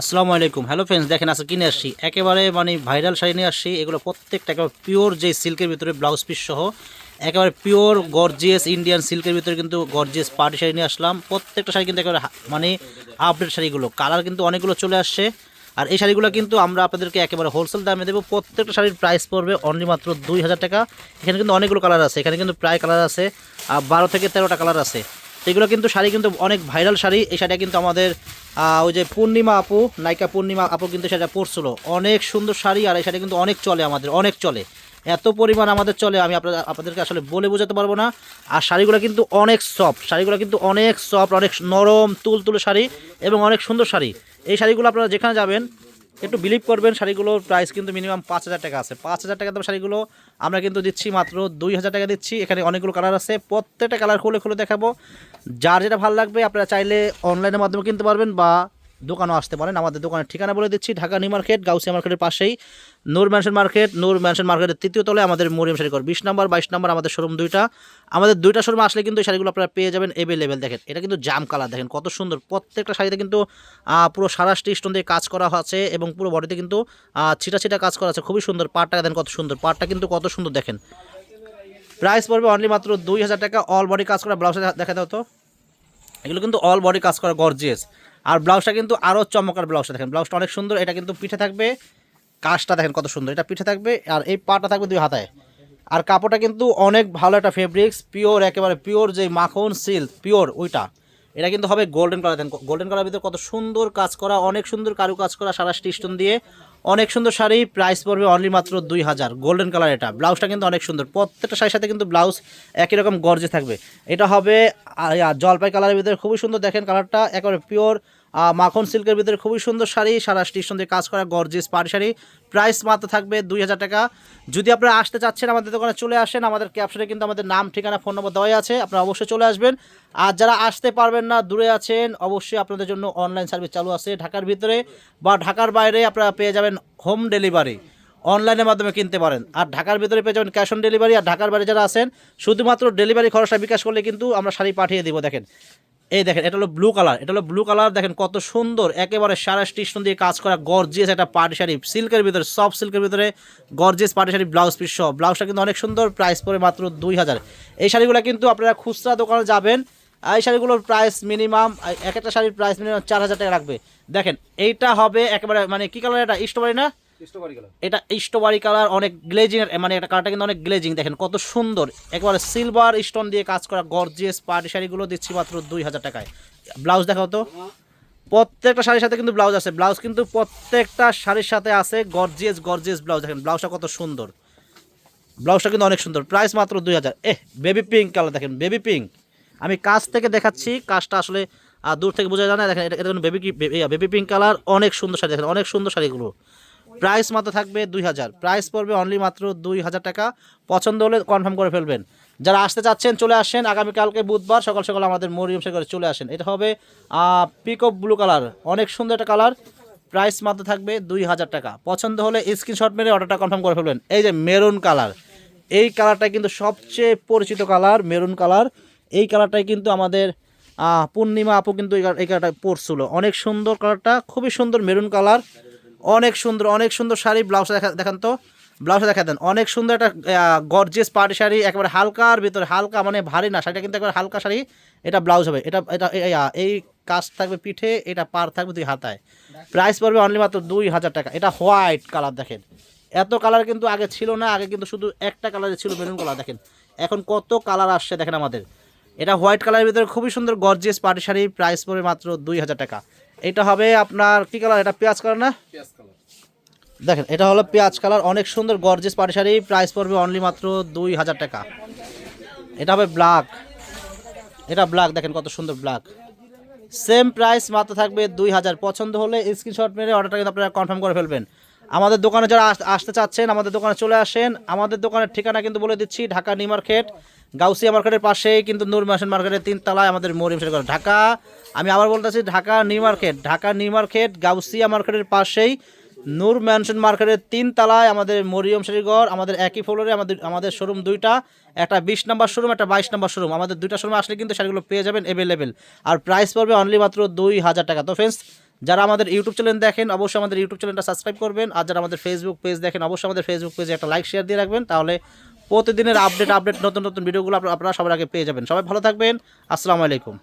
আসসালামু আলাইকুম। Hello friends দেখেন আজকে কিনে আসছি। একেবারে মানে ভাইরাল শাড়ি নিয়ে আসছি। এগুলো প্রত্যেকটা একেবারে পিওর যে সিল্কের ভিতরে ব্লাউজ পিস সহ, একেবারে পিওর গর্জিয়াস ইন্ডিয়ান সিল্কের ভিতরে কিন্তু গর্জিয়াস পার্টি শাড়ি নিয়ে আসলাম। প্রত্যেকটা শাড়ি কিন্তু একেবারে মানে আপডেট শাড়িগুলো। কালার কিন্তু অনেকগুলো চলে আসছে। আর এই শাড়িগুলো কিন্তু আমরা আপনাদেরকে একেবারে হোলসেল দামে দেবো। প্রত্যেকটা শাড়ির প্রাইস পড়বে অনলি মাত্র দুই হাজার টাকা। এখানে কিন্তু অনেকগুলো কালার আছে। এখানে কিন্তু প্রায় কালার আছে। আর বারো থেকে তেরোটা কালার আছে। এগুলো কিন্তু শাড়ি কিন্তু অনেক ভাইরাল শাড়ি। এই শাড়িটা কিন্তু আমাদের ওই যে পূর্ণিমা আপু, নায়িকা পূর্ণিমা আপু কিন্তু সেটা পরছিল। অনেক সুন্দর শাড়ি আর এই শাড়ি কিন্তু অনেক চলে আমাদের, অনেক চলে। এত পরিমাণ আমাদের চলে, আমি আপনাদের আপনাদেরকে আসলে বলে বোঝাতে পারব না। আর শাড়িগুলো কিন্তু অনেক সফট শাড়িগুলো কিন্তু অনেক সফট অনেক নরম, তুলতুলে শাড়ি এবং অনেক সুন্দর শাড়ি। এই শাড়িগুলো আপনারা যেখানে যাবেন একটু বিলিভ করবেন শাড়িগুলোর প্রাইস কিন্তু মিনিমাম পাঁচ হাজার টাকা আছে। পাঁচ হাজার টাকা দাম শাড়িগুলো আমরা কিন্তু দিচ্ছি মাত্র দুই হাজার টাকা দিচ্ছি। এখানে অনেকগুলো কালার আছে, প্রত্যেকটা কালার খুলে খুলে দেখাবো। যার যেটা ভালো লাগবে, আপনারা চাইলে অনলাইনের মাধ্যমে কিনতে পারবেন বা দোকানও আসতে পারেন। আমাদের দোকানের ঠিকানা বলে দিচ্ছি, ঢাকা নিউ মার্কেট, গাউসিয়া মার্কেটের পাশেই। Noor mansion market, Noor mansion মার্কেটের তৃতীয় তলে আমাদের মরিয়াম শাড়িঘর বিশ নম্বর, বাইশ নম্বর, আমাদের শোরুম দুইটা। আমাদের দুইটা শোরুম আসলে কিন্তু এই শাড়িগুলো আপনারা পেয়ে যাবেন এভেলেবেল দেখেন, এটা কিন্তু জাম কালার দেখেন কত সুন্দর। প্রত্যেকটা শাড়িতে কিন্তু পুরো সারাষ্টি স্টোন দিয়ে কাজ করা আছে এবং পুরো বডিতে কিন্তু ছিটা ছিটা কাজ করা আছে। খুবই সুন্দর। পাটটা দেখেন কত সুন্দর। পাটটা কিন্তু কত সুন্দর, দেখেন। প্রাইস পড়বে অনলি মাত্র দুই হাজার টাকা। অল বডি কাজ করা ব্লাউজে দেখা দাও তো। এগুলো কিন্তু অল বডি কাজ করা গর্জিয়াস আর ব্লাউজটা কিন্তু আরও চমকার ব্লাউজটা দেখেন। ব্লাউজটা অনেক সুন্দর, এটা কিন্তু পিঠে থাকবে। কাজটা দেখেন কত সুন্দর, এটা পিঠে থাকবে আর এই পাটা থাকবে দুই হাতায়। আর কাপড়টা কিন্তু অনেক ভালো একটা ফেব্রিক্স পিওর একেবারে পিওর যে মাখন সিল্ক পিওর ওইটা। এটা কিন্তু হবে গোল্ডেন কালার দেখেন গোল্ডেন কালার ভিতরে কত সুন্দর কাজ করা, অনেক সুন্দর কারু কাজ করা, সারা স্টিস্টন দিয়ে। অনেক সুন্দর শাড়ি প্রাইস পড়বে অনলি মাত্র দুই হাজার। গোল্ডেন কালার এটা, ব্লাউজটা কিন্তু অনেক সুন্দর। প্রত্যেকটা শাড়ির সাথে কিন্তু ব্লাউজ একই রকম গর্জে থাকবে। এটা হবে জলপাই কালারের ভিতরে খুবই সুন্দর, দেখেন কালারটা একেবারে পিওর মাখন সিল্কের ভিতরে খুবই সুন্দর শাড়ি, সারা স্টিশন দিয়ে কাজ করা গর্জিস পাড়ি শাড়ি। প্রাইস মাত্র থাকবে দুই হাজার টাকা। যদি আপনারা আসতে চাচ্ছেন আমাদের দোকানে, চলে আসেন। আমাদের ক্যাপশনে কিন্তু আমাদের নাম, ঠিকানা, ফোন নম্বর দেওয়াই আছে। আপনারা অবশ্যই চলে আসবেন। আর যারা আসতে পারবেন না, দূরে আছেন, অবশ্যই আপনাদের জন্য অনলাইন সার্ভিস চালু আছে ঢাকার ভিতরে বা ঢাকার বাইরে আপনারা পেয়ে যাবেন হোম ডেলিভারি। অনলাইনের মাধ্যমে কিনতে পারেন। আর ঢাকার ভিতরে পেয়ে যাবেন ক্যাশ অন ডেলিভারি। আর ঢাকার বাইরে যারা আছেন, শুধুমাত্র ডেলিভারি খরচটা বিকাশ করলে কিন্তু আমরা শাড়ি পাঠিয়ে দিব। দেখেন এই দেখেন, এটা হলো ব্লু কালার এটা হলো ব্লু কালার দেখেন কত সুন্দর, একেবারে সারা স্টেশন দিয়ে কাজ করা গর্জিয়াস একটা পার্টি শাড়ি সিল্কের ভিতরে সফট সিল্কের ভিতরে gorgeous party sari blouse piece সহ। ব্লাউজটা কিন্তু অনেক সুন্দর প্রাইস পড়ে মাত্র দুই হাজার। এই শাড়িগুলো কিন্তু আপনারা খুচরা দোকানে যাবেন, এই শাড়িগুলোর প্রাইস মিনিমাম এক একটা শাড়ির প্রাইস মিনিমাম চার হাজার টাকা রাখবে। দেখেন, এইটা হবে একেবারে মানে কি কালার এটা? স্ট্রবেরি না? এটা স্ট্রবেরি কালার, অনেক গ্লেজিং মানে এটা কালারটা কিন্তু অনেক গ্লেজিং দেখেন কত সুন্দর। একেবারে সিলভার স্টোন দিয়ে কাজ করা গর্জিয়াস পার্টি শাড়িগুলো দিচ্ছি মাত্র দুই হাজার টাকায়। ব্লাউজ দেখাও তো। প্রত্যেকটা শাড়ির সাথে কিন্তু ব্লাউজ আছে। ব্লাউজ কিন্তু প্রত্যেকটা শাড়ির সাথে আছে গর্জিয়াস গর্জিয়াস ব্লাউজ। দেখেন ব্লাউজটা কত সুন্দর। ব্লাউজটা কিন্তু অনেক সুন্দর। প্রাইস মাত্র দুই হাজার। এহ বেবি পিঙ্ক কালার দেখেন বেবি পিঙ্ক আমি কাছ থেকে দেখাচ্ছি, কাজটা আসলে দূর থেকে বোঝা যায় না। দেখেন এটা এটা বেবি বেবি পিঙ্ক কালার, অনেক সুন্দর শাড়ি দেখেন, অনেক সুন্দর শাড়িগুলো। প্রাইস মাত্র থাকবে দুই হাজার। প্রাইস পড়বে অনলি মাত্র দুই হাজার টাকা। পছন্দ হলে কনফার্ম করে ফেলবেন। যারা আসতে চাচ্ছেন, চলে আসেন। আগামীকালকে বুধবার সকাল সকাল আমাদের মরিয়ম শেখরে চলে আসেন। এটা হবে পিকঅপ ব্লু কালার অনেক সুন্দর একটা কালার প্রাইস মাত্র থাকবে দুই হাজার টাকা। পছন্দ হলে স্ক্রিনশট মেরে অর্ডারটা কনফার্ম করে ফেলবেন। এই যে মেরুন কালার এই কালারটা কিন্তু সবচেয়ে পরিচিত কালার মেরুন কালার এই কালারটাই কিন্তু আমাদের পূর্ণিমা আপু কিন্তু এই কালারটা পরছিল। অনেক সুন্দর কালারটা খুবই সুন্দর মেরুন কালার অনেক সুন্দর অনেক সুন্দর শাড়ি ব্লাউজ দেখা দেখান তো। ব্লাউজে দেখা দেন। অনেক সুন্দর একটা গর্জিয়াস পার্টি শাড়ি, একেবারে হালকার ভিতরে, হালকা মানে ভারী না। শাড়িটা কিন্তু একবার হালকা শাড়ি, এটা ব্লাউজ হবে। এটা এটা, এই- কাজ থাকবে পিঠে, এটা পার থাকবে দুই হাতায়। প্রাইস পড়বে অনলি মাত্র দুই হাজার টাকা। এটা হোয়াইট কালার দেখেন। এত কালার কিন্তু আগে ছিল না, আগে কিন্তু শুধু একটা কালারে ছিল মেরুন কালার দেখেন। এখন কত কালার আসছে, দেখেন আমাদের। এটা হোয়াইট কালারের ভিতরে খুবই সুন্দর গর্জিয়াস পার্টি শাড়ি প্রাইস পড়বে মাত্র দুই হাজার টাকা। এটা হবে আপনার কি কালার এটা পেঁয়াজ কালার না? দেখেন এটা হলো পেঁয়াজ কালার অনেক সুন্দর গর্জেস পাটি শাড়ি। প্রাইস পড়বে অনলি মাত্র দুই হাজার টাকা। এটা হবে ব্ল্যাক এটা ব্ল্যাক দেখেন কত সুন্দর ব্ল্যাক সেম প্রাইস মাত্র থাকবে দুই হাজার। পছন্দ হলে স্ক্রিনশট মেরে অর্ডারটা কিন্তু আপনারা কনফার্ম করে ফেলবেন। আমাদের দোকানে যারা আস- আসতে চাচ্ছেন, আমাদের দোকানে চলে আসেন। আমাদের দোকানের ঠিকানা কিন্তু বলে দিচ্ছি, ঢাকা নিউ মার্কেট, গাউসিয়া মার্কেটের পাশেই কিন্তু নূর মাসেন মার্কেটের তিন তলায় আমাদের মরিম সেট ঢাকা, আমি আবার বলতেছি, Dhaka new market, Dhaka new market, Gausia মার্কেটের পাশেই নূর ম্যানশন মার্কেটের তিন তলায় আমাদের মরিয়ম শাড়িঘর আমাদের একই ফ্লোরে আমাদের আমাদের শোরুম দুইটা, একটা বিশ নাম্বার শোরুম, একটা বাইশ নাম্বার শোরুম। আমাদের দুইটা শোরুমে আসলে কিন্তু শাড়িগুলো পেয়ে যাবেন অ্যাভেলেবেল আর প্রাইস পড়বে অনলি মাত্র দুই হাজার টাকা। তো ফ্রেন্ডস যারা আমাদের ইউটিউব চ্যানেল দেখেন, অবশ্যই আমাদের ইউটিউব চ্যানেলটা সাবস্ক্রাইব করবেন। আর যারা আমাদের ফেসবুক পেজ দেখেন, অবশ্যই আমাদের ফেসবুক পেজে একটা লাইক শেয়ার দিয়ে রাখবেন। তাহলে প্রতিদিনের আপডেট আপডেট নতুন নতুন ভিডিওগুলো আপনারা সবার আগে পেয়ে যাবেন। সবাই ভালো থাকবেন। আসসালামু আলাইকুম।